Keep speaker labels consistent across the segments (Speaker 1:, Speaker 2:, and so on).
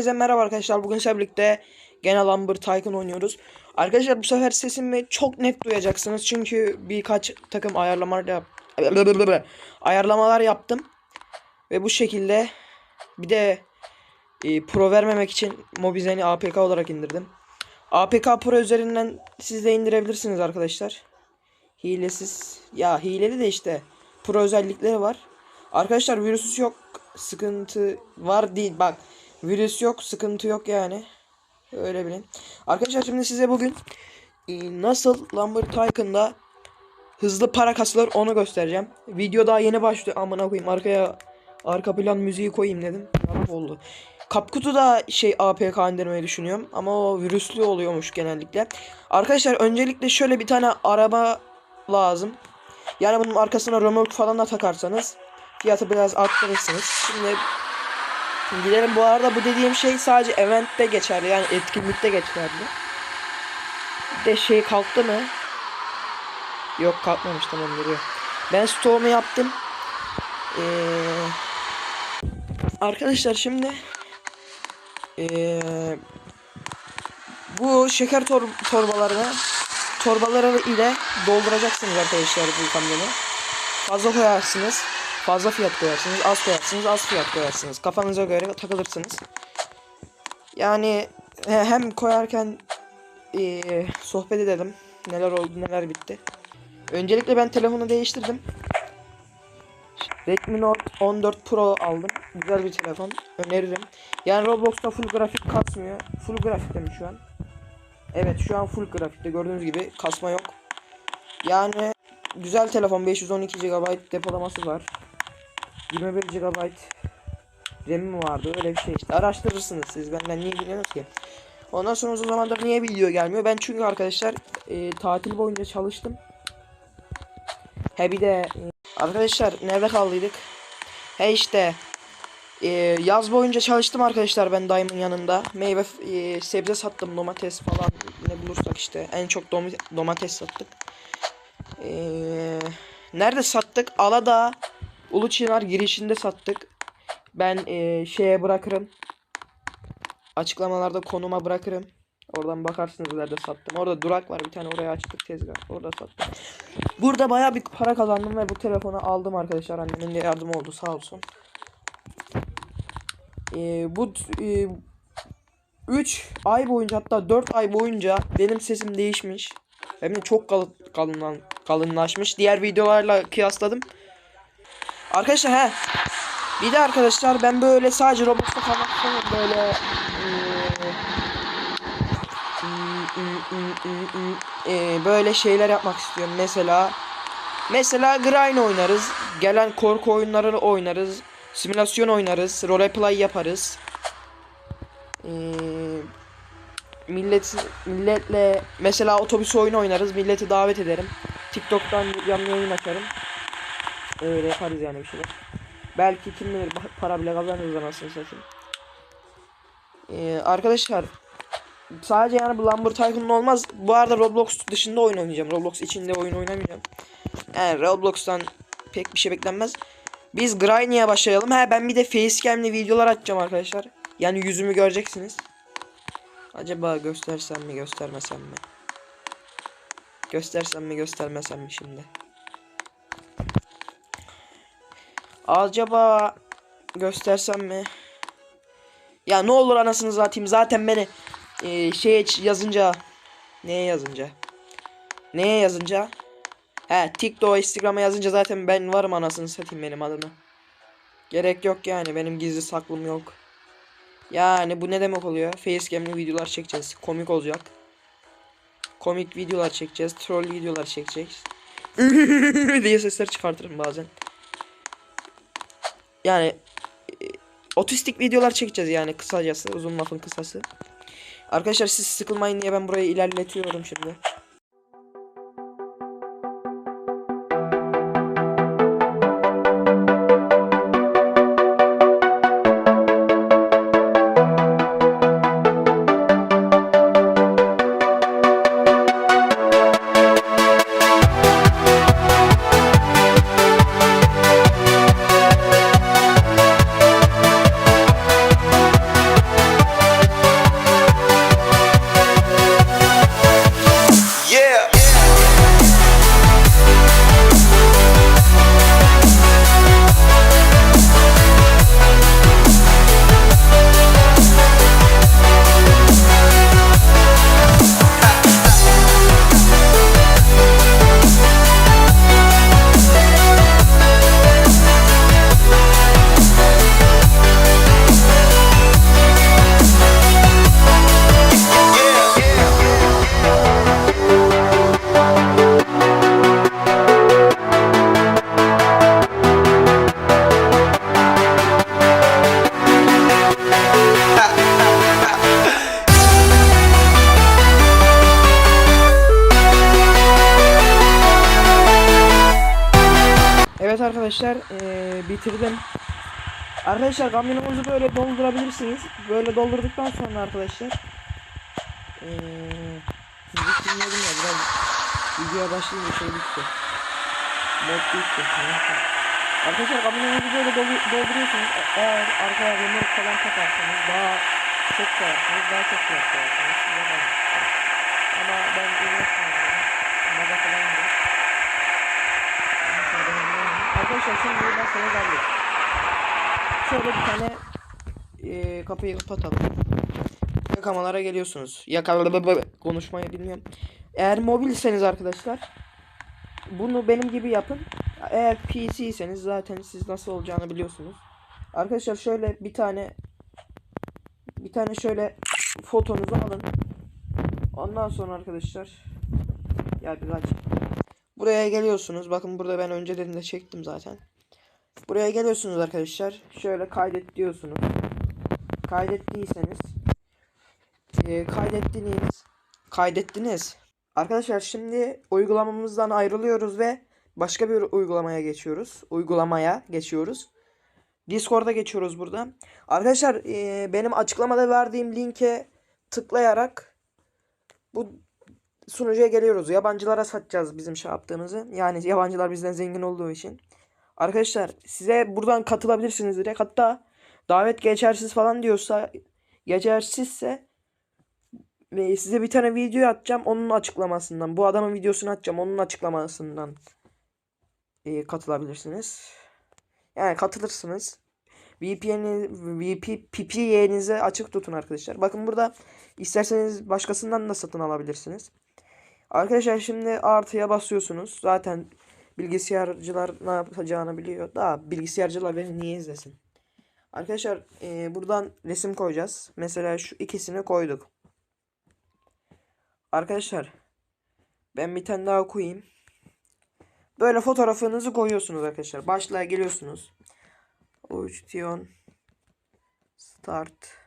Speaker 1: Hepinize merhaba arkadaşlar. Bugün sizlerle birlikte gene Lumber Tycoon oynuyoruz. Arkadaşlar bu sefer sesimi çok net duyacaksınız. Çünkü birkaç takım ayarlamalar yap ayarlamalar yaptım. Ve bu şekilde bir de e, pro vermemek için Mobizen'i APK olarak indirdim. APK Pro üzerinden siz de indirebilirsiniz arkadaşlar. Hilesiz. Ya hileli de işte pro özellikleri var. Arkadaşlar virüsüz yok. Sıkıntı var değil. Bak virüs yok. Sıkıntı yok yani. Öyle bilin. Arkadaşlar şimdi size bugün e, nasıl Lumber Tycoon'da hızlı para kasılır onu göstereceğim. Video daha yeni başlıyor. Amına koyayım arkaya arka plan müziği koyayım dedim. Yarap oldu. Kapkutu da şey APK indirmeyi düşünüyorum ama o virüslü oluyormuş genellikle. Arkadaşlar öncelikle şöyle bir tane araba lazım. Yani bunun arkasına römork falan da takarsanız fiyatı biraz arttırırsınız. Şimdi gidelim bu arada bu dediğim şey sadece eventte geçerli yani etkinlikte geçerli. Bir de şey kalktı mı? Yok kalkmamış tamam duruyor. Ben stoğumu yaptım. Ee, arkadaşlar şimdi ee, bu şeker tor torbalarını torbaları ile dolduracaksınız arkadaşlar bu kamyonu. Fazla koyarsınız. Fazla fiyat koyarsınız. Az koyarsınız. Az fiyat koyarsınız. Kafanıza göre takılırsınız. Yani he- hem koyarken eee, sohbet edelim. Neler oldu neler bitti. Öncelikle ben telefonu değiştirdim. Redmi Note 14 Pro aldım. Güzel bir telefon. Öneririm. Yani Roblox'ta full grafik kasmıyor. Full grafikte mi şu an? Evet şu an full grafikte gördüğünüz gibi kasma yok. Yani güzel telefon 512 GB depolaması var. 21 GB RAM'i vardı öyle bir şey işte araştırırsınız siz benden niye biliyorsunuz ki. Ondan sonra uzun zamandır niye video gelmiyor? Ben çünkü arkadaşlar e, tatil boyunca çalıştım. He bir de e, arkadaşlar nerede kaldıydık? He işte e, yaz boyunca çalıştım arkadaşlar ben dayımın yanında. Meyve e, sebze sattım domates falan ne bulursak işte. En çok dom- domates sattık. E, nerede sattık? Alada Uluçınar girişinde sattık. Ben e, şeye bırakırım. Açıklamalarda konuma bırakırım. Oradan bakarsınız nerede sattım. Orada durak var bir tane oraya açtık tezgah. Orada sattım. Burada baya bir para kazandım ve bu telefonu aldım arkadaşlar. Annemin de yardım oldu sağ olsun. Ee, bu 3 ay boyunca hatta 4 ay boyunca benim sesim değişmiş. Hem de çok kalın, kalınlan, kalınlaşmış. Diğer videolarla kıyasladım. Arkadaşlar he. Bir de arkadaşlar ben böyle sadece Roblox'ta kalmak istemiyorum. Böyle böyle şeyler yapmak istiyorum. Mesela mesela Grind oynarız. Gelen korku oyunları oynarız. Simülasyon oynarız. Roleplay yaparız. Millet milletle mesela otobüs oyunu oynarız. Milleti davet ederim. TikTok'tan canlı yayın açarım. Öyle yaparız yani bir şeyler. Belki kim bilir para bile kazanırız anasını satayım. Ee, arkadaşlar sadece yani bu Lumber Tycoon olmaz. Bu arada Roblox dışında oyun oynayacağım. Roblox içinde oyun oynamayacağım. Yani Roblox'tan pek bir şey beklenmez. Biz Grindy'ye başlayalım. Ha ben bir de facecam'li videolar açacağım arkadaşlar. Yani yüzümü göreceksiniz. Acaba göstersem mi göstermesem mi? Göstersem mi göstermesem mi şimdi? Acaba göstersem mi? Ya ne olur anasını satayım. Zaten beni e, şeye yazınca neye yazınca? Neye yazınca? He TikTok Instagram'a yazınca zaten ben varım anasını satayım benim adına. Gerek yok yani benim gizli saklım yok. Yani bu ne demek oluyor? Facecam'li videolar çekeceğiz. Komik olacak. Komik videolar çekeceğiz. Troll videolar çekeceğiz. diye sesler çıkartırım bazen. Yani e, otistik videolar çekeceğiz yani kısacası uzun lafın kısası. Arkadaşlar siz sıkılmayın diye ben burayı ilerletiyorum şimdi. Arkadaşlar kamyonunuzu böyle doldurabilirsiniz. Böyle doldurduktan sonra arkadaşlar eee müzik dinleyelim ya biraz videoya başlayınca şey bitti. Mod bitti. Arkadaşlar kamyonunuzu böyle dolduruyorsunuz. E- Eğer arkaya remork falan takarsanız daha çok koyarsınız. Daha çok koyarsınız. Ama ben uğraşmıyorum. Moda falan yok. Arkadaşlar şimdi buradan sana geldik. Şöyle bir tane eee, kapıyı kapatalım. Yakamalara geliyorsunuz. Yakala konuşmayı bilmiyorum. Eğer mobilseniz arkadaşlar bunu benim gibi yapın. Eğer PC'seniz zaten siz nasıl olacağını biliyorsunuz. Arkadaşlar şöyle bir tane bir tane şöyle fotonuzu alın. Ondan sonra arkadaşlar ya bir aç. Buraya geliyorsunuz. Bakın burada ben önceden de çektim zaten. Buraya geliyorsunuz arkadaşlar. Şöyle kaydet diyorsunuz. Kaydettiyseniz e, kaydettiniz. Kaydettiniz. Arkadaşlar şimdi uygulamamızdan ayrılıyoruz ve başka bir uygulamaya geçiyoruz. Uygulamaya geçiyoruz. Discord'a geçiyoruz burada. Arkadaşlar e, benim açıklamada verdiğim linke tıklayarak bu sunucuya geliyoruz. Yabancılara satacağız bizim şey yaptığımızı. Yani yabancılar bizden zengin olduğu için. Arkadaşlar size buradan katılabilirsiniz direkt. Hatta davet geçersiz falan diyorsa geçersizse ve size bir tane video atacağım onun açıklamasından. Bu adamın videosunu atacağım onun açıklamasından e, katılabilirsiniz. Yani katılırsınız. VPN'i VP PPY'nizi açık tutun arkadaşlar. Bakın burada isterseniz başkasından da satın alabilirsiniz. Arkadaşlar şimdi artıya basıyorsunuz. Zaten bilgisayarcılar ne yapacağını biliyor. Daha bilgisayarcılar beni niye izlesin? Arkadaşlar e, buradan resim koyacağız. Mesela şu ikisini koyduk. Arkadaşlar ben bir tane daha koyayım. Böyle fotoğrafınızı koyuyorsunuz arkadaşlar. Başlığa geliyorsunuz. Uçtion Start.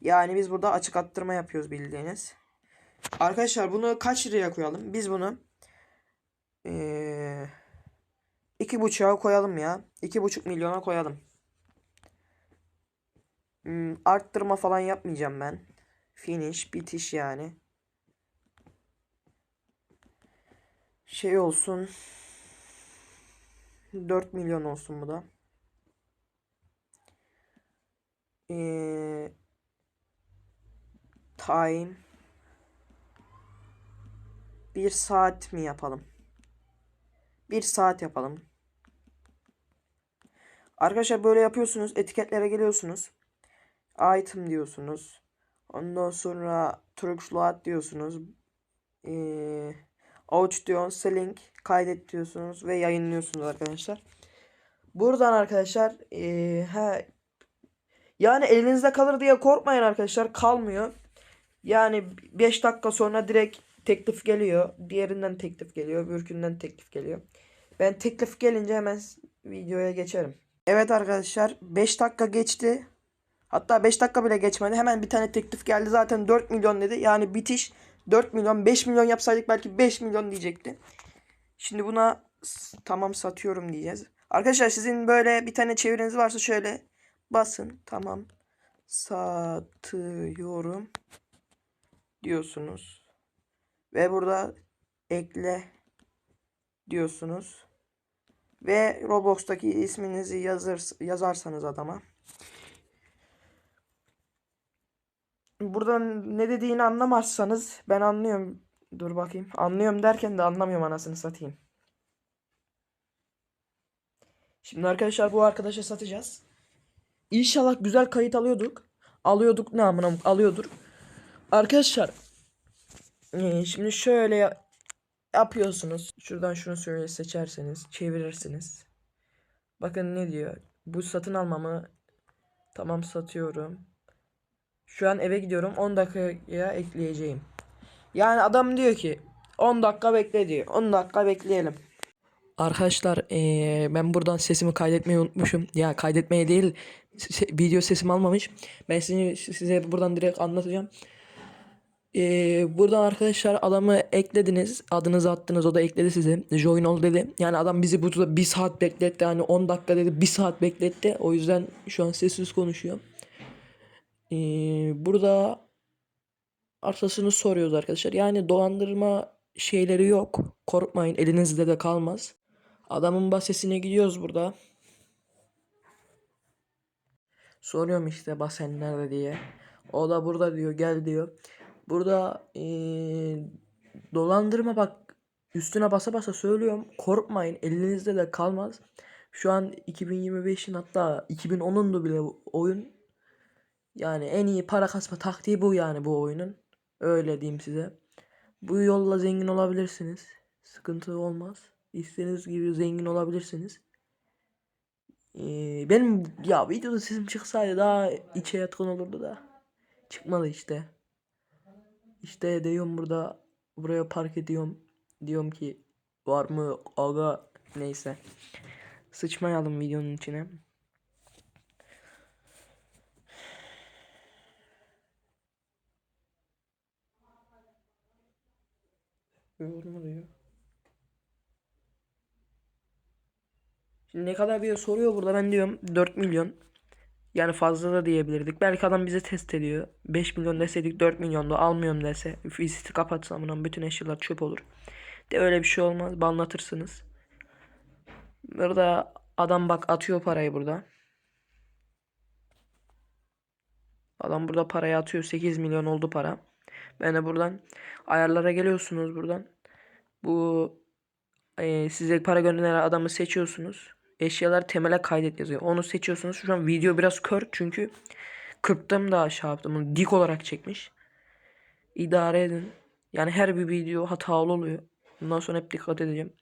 Speaker 1: Yani biz burada açık attırma yapıyoruz bildiğiniz. Arkadaşlar bunu kaç liraya koyalım? Biz bunu ee, iki buçuğa koyalım ya. İki buçuk milyona koyalım. Hmm, arttırma falan yapmayacağım ben. Finish, bitiş yani. Şey olsun. 4 milyon olsun bu da. Ee, time bir saat mi yapalım? Bir saat yapalım. Arkadaşlar böyle yapıyorsunuz. Etiketlere geliyorsunuz. Item diyorsunuz. Ondan sonra Turkish diyorsunuz. Ee, Ouch diyorsunuz. Selling kaydet diyorsunuz ve yayınlıyorsunuz arkadaşlar. Buradan arkadaşlar ee, ha, yani elinizde kalır diye korkmayın arkadaşlar. Kalmıyor. Yani 5 dakika sonra direkt teklif geliyor. Diğerinden teklif geliyor. Öbürkünden teklif geliyor. Ben teklif gelince hemen videoya geçerim. Evet arkadaşlar 5 dakika geçti. Hatta 5 dakika bile geçmedi. Hemen bir tane teklif geldi. Zaten 4 milyon dedi. Yani bitiş 4 milyon 5 milyon yapsaydık belki 5 milyon diyecekti. Şimdi buna tamam satıyorum diyeceğiz. Arkadaşlar sizin böyle bir tane çeviriniz varsa şöyle basın. Tamam satıyorum diyorsunuz. Ve burada ekle diyorsunuz. Ve Roblox'taki isminizi yazır, yazarsanız adama. Buradan ne dediğini anlamazsanız ben anlıyorum. Dur bakayım. Anlıyorum derken de anlamıyorum anasını satayım. Şimdi arkadaşlar bu arkadaşa satacağız. İnşallah güzel kayıt alıyorduk. Alıyorduk ne amına alıyordur. Arkadaşlar ee, şimdi şöyle ya- yapıyorsunuz. Şuradan şunu şöyle seçerseniz çevirirsiniz. Bakın ne diyor. Bu satın almamı tamam satıyorum. Şu an eve gidiyorum 10 dakikaya ekleyeceğim. Yani adam diyor ki 10 dakika bekle diyor. 10 dakika bekleyelim. Arkadaşlar eee, ben buradan sesimi kaydetmeyi unutmuşum. Ya kaydetmeye değil video sesimi almamış. Ben size, size buradan direkt anlatacağım. Ee, buradan arkadaşlar adamı eklediniz. Adınızı attınız. O da ekledi sizi. Join ol dedi. Yani adam bizi burada bir saat bekletti. Yani 10 dakika dedi. Bir saat bekletti. O yüzden şu an sessiz konuşuyor. Ee, burada arsasını soruyoruz arkadaşlar. Yani dolandırma şeyleri yok. Korkmayın. Elinizde de kalmaz. Adamın bahsesine gidiyoruz burada. Soruyorum işte basen nerede diye. O da burada diyor gel diyor. Burada eee, dolandırma bak üstüne basa basa söylüyorum. Korkmayın elinizde de kalmaz. Şu an 2025'in hatta 2010'undu bile bu oyun. Yani en iyi para kasma taktiği bu yani bu oyunun. Öyle diyeyim size. Bu yolla zengin olabilirsiniz. Sıkıntı olmaz. İstediğiniz gibi zengin olabilirsiniz. Ee, benim ya videoda sesim çıksaydı daha içe yatkın olurdu da. Çıkmadı işte. İşte diyorum burada buraya park ediyorum. Diyorum ki var mı aga neyse. Sıçmayalım videonun içine. Şimdi ne kadar diye soruyor burada ben diyorum 4 milyon. Yani fazla da diyebilirdik. Belki adam bizi test ediyor. 5 milyon deseydik 4 milyon da almıyorum dese. Viziti kapatsam bunun bütün eşyalar çöp olur. De öyle bir şey olmaz. Banlatırsınız. Burada adam bak atıyor parayı burada. Adam burada parayı atıyor. 8 milyon oldu para. Ben de buradan ayarlara geliyorsunuz buradan. Bu e, size para gönderen adamı seçiyorsunuz. Eşyalar temele kaydet yazıyor. Onu seçiyorsunuz. Şu an video biraz kör çünkü kırptım da aşağı yaptım. Bunu dik olarak çekmiş. İdare edin. Yani her bir video hatalı oluyor. Bundan sonra hep dikkat edeceğim.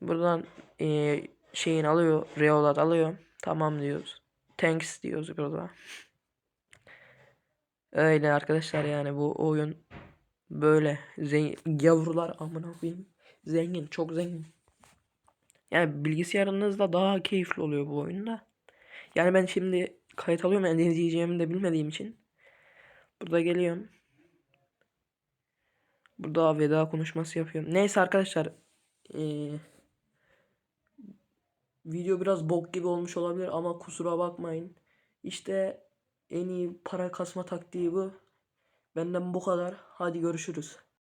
Speaker 1: Buradan e, şeyin alıyor. Reolat alıyor. Tamam diyoruz. Thanks diyoruz burada. Öyle arkadaşlar yani bu oyun böyle zengin yavrular amına koyayım. Zengin, çok zengin. Yani bilgisayarınızda daha keyifli oluyor bu oyunda. Yani ben şimdi kayıt alıyorum yani izleyeceğimi de bilmediğim için. Burada geliyorum. Burada veda konuşması yapıyorum. Neyse arkadaşlar. Ee, video biraz bok gibi olmuş olabilir ama kusura bakmayın. İşte en iyi para kasma taktiği bu. Benden bu kadar. Hadi görüşürüz.